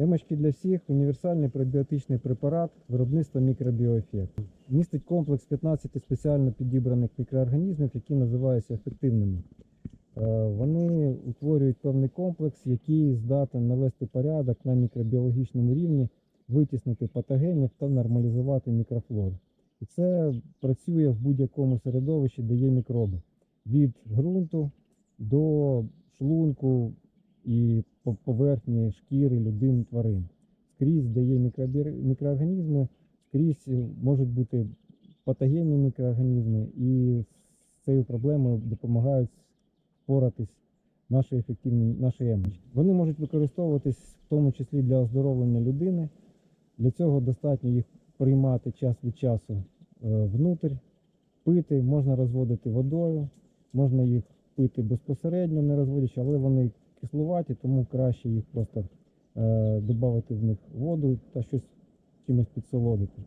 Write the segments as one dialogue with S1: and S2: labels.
S1: Емочки для всіх універсальний пробіотичний препарат виробництва мікробіоефект. Містить комплекс 15 спеціально підібраних мікроорганізмів, які називаються ефективними. Е, Вони утворюють певний комплекс, який здатен навести порядок на мікробіологічному рівні, витіснити патогенів та нормалізувати мікрофлору. І це працює в будь-якому середовищі, де є мікроби. Від ґрунту до шлунку і по- поверхні шкіри людин, тварин. Скрізь, де є мікроорганізми, скрізь можуть бути патогенні мікроорганізми, і з цією проблемою допомагають впоратись наші ефективні наші емочки. Вони можуть використовуватись в тому числі для оздоровлення людини. Для цього достатньо їх приймати час від часу е, внутрь, пити, можна розводити водою, можна їх пити безпосередньо, не розводячи, але вони кислуваті, тому краще їх просто е, додати в них воду та щось чимось підсолодити.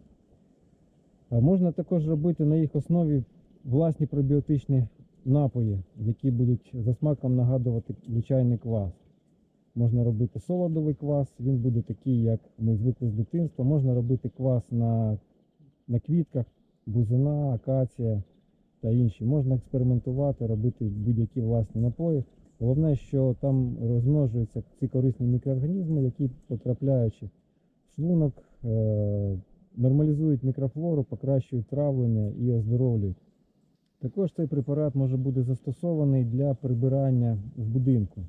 S1: Е, Можна також робити на їх основі власні пробіотичні напої, які будуть за смаком нагадувати звичайний квас. Можна робити солодовий квас, він буде такий, як ми звикли з дитинства. Можна робити квас на, на квітках, бузина, акація та інші. Можна експериментувати, робити будь-які власні напої. Головне, що там розмножуються ці корисні мікроорганізми, які потрапляючи в шлунок, е- нормалізують мікрофлору, покращують травлення і оздоровлюють. Також цей препарат може бути застосований для прибирання в будинку.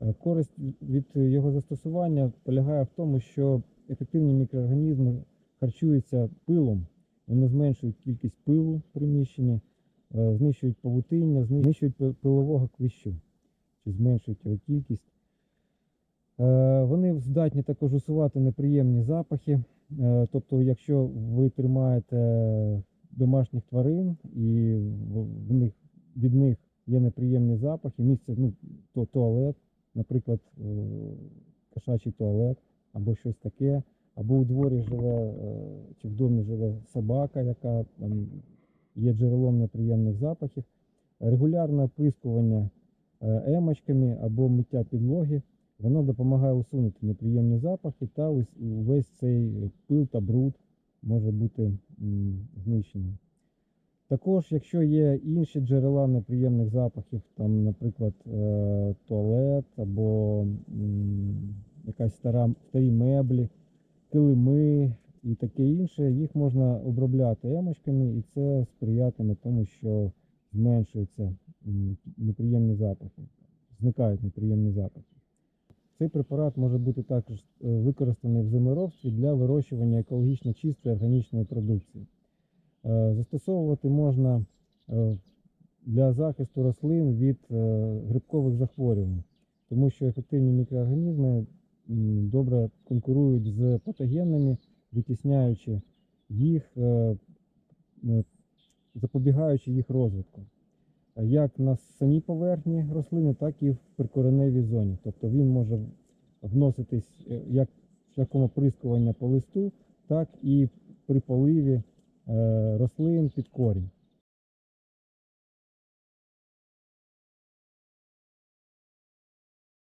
S1: Е, Користь від його застосування полягає в тому, що ефективні мікроорганізми харчуються пилом, вони зменшують кількість пилу в приміщенні, е, знищують павутиння, знищують пилового кліщу, чи зменшують його кількість. Е, Вони здатні також усувати неприємні запахи. Е, Тобто, якщо ви тримаєте домашніх тварин і в- них, від них є неприємні запахи, місце, ну, то туалет, наприклад, е, кошачий туалет або щось таке, або у дворі живе чи в домі живе собака, яка там є джерелом неприємних запахів. Регулярне оприскування емочками або миття підлоги, воно допомагає усунути неприємні запахи та увесь цей пил та бруд може бути знищений. Також, якщо є інші джерела неприємних запахів, там, наприклад, е, туалет або якась стара, старі меблі, килими і таке інше, їх можна обробляти емочками, і це сприятиме тому, що зменшуються м, неприємні запахи, зникають неприємні запахи. Цей препарат може бути також е, використаний в землеробстві для вирощування екологічно чистої органічної продукції. Е, Застосовувати можна е, для захисту рослин від грибкових захворювань, тому що ефективні мікроорганізми добре конкурують з патогенними, витісняючи їх, запобігаючи їх розвитку. Як на самій поверхні рослини, так і в прикореневій зоні. Тобто він може вноситись е, як шляхом оприскування по листу, так і при поливі е, рослин під корінь.